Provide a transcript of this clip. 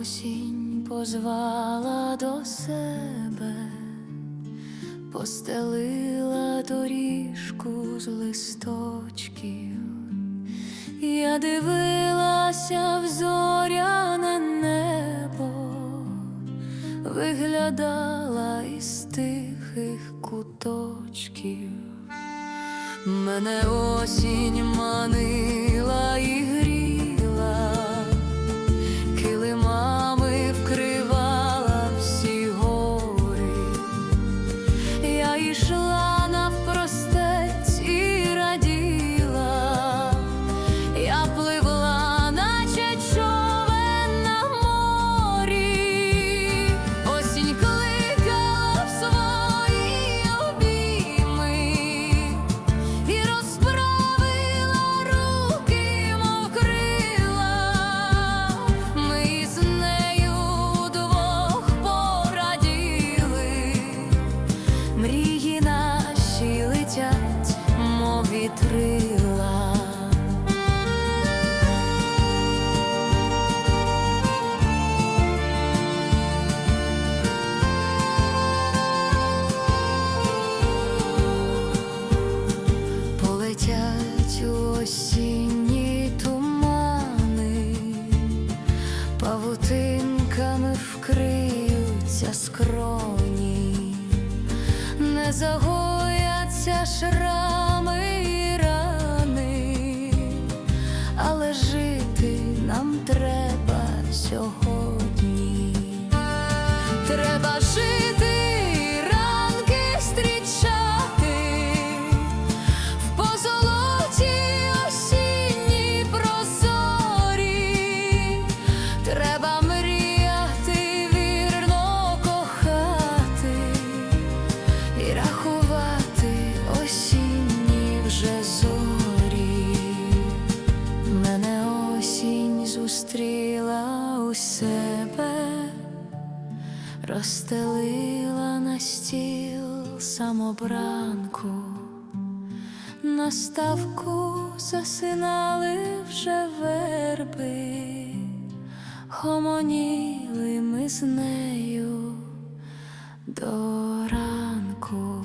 осінь позвала до себе, постелила доріжку з листочків. Я дивилася в зоряне небо, виглядала із тихих куточків. Мене осінь манила і гріла, вітрила. Полетять у осінні тумани, павутинками вкриються скроні, не загояться шрами треба сьогодні. зустріла у себе, розстелила на стіл самобранку, на ставку засинали вже верби, хомоніли ми з нею до ранку.